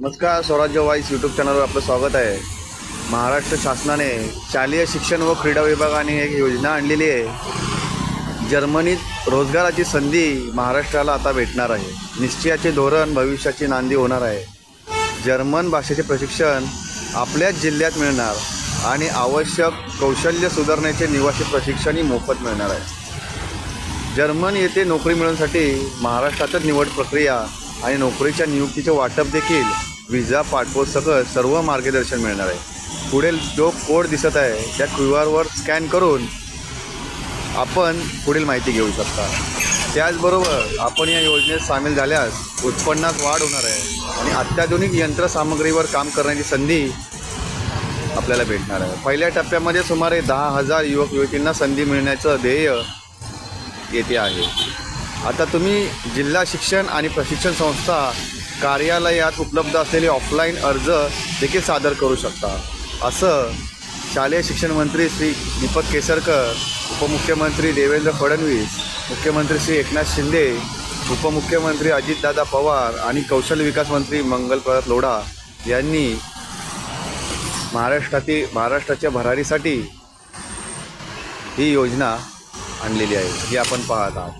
नमस्कार स्वराज्य vice YouTube चॅनलवर आपलं स्वागत आहे. महाराष्ट्र शासनाने शालेय शिक्षण व क्रीडा विभागाने एक योजना आणलेली आहे. जर्मनीत रोजगाराची संधी महाराष्ट्राला आता भेटणार आहे. निश्चयाचे धोरण भविष्याची नांदी होणार आहे. जर्मन भाषेचे प्रशिक्षण आपल्याच जिल्ह्यात मिळणार आणि आवश्यक कौशल्य सुधारण्याचे निवासी प्रशिक्षणही मोफत मिळणार आहे. जर्मन येथे नोकरी मिळवण्यासाठी महाराष्ट्रातच निवड प्रक्रिया आणि नोकरीच्या नियुक्तीचे वाटप देखील व्हिसा पाठपोसकट सर्व मार्गदर्शन मिळणार आहे. पुढील जो कोड दिसत आहे त्या क्यू आरवर स्कॅन करून आपण पुढील माहिती घेऊ शकता. त्याचबरोबर आपण या योजनेत सामील झाल्यास उत्पन्नात वाढ होणार आहे आणि अत्याधुनिक यंत्रसामग्रीवर काम करण्याची संधी आपल्याला भेटणार आहे. पहिल्या टप्प्यामध्ये सुमारे दहा हजार युवक युवतींना संधी मिळण्याचं ध्येय येथे आहे. आता तुम्ही जिल्हा शिक्षण आणि प्रशिक्षण संस्था कार्यालयात उपलब्ध असलेले ऑफलाईन अर्ज देखील सादर करू शकता. असं शालेय शिक्षण मंत्री श्री दीपक केसरकर उपमुख्यमंत्री देवेंद्र फडणवीस मुख्यमंत्री श्री एकनाथ शिंदे उपमुख्यमंत्री अजितदादा पवार आणि कौशल्य विकास मंत्री मंगल मंगलप्रसाद लोढा यांनी महाराष्ट्रातील महाराष्ट्राच्या भरारीसाठी ही योजना आणलेली आहे. ही आपण पाहत आहोत.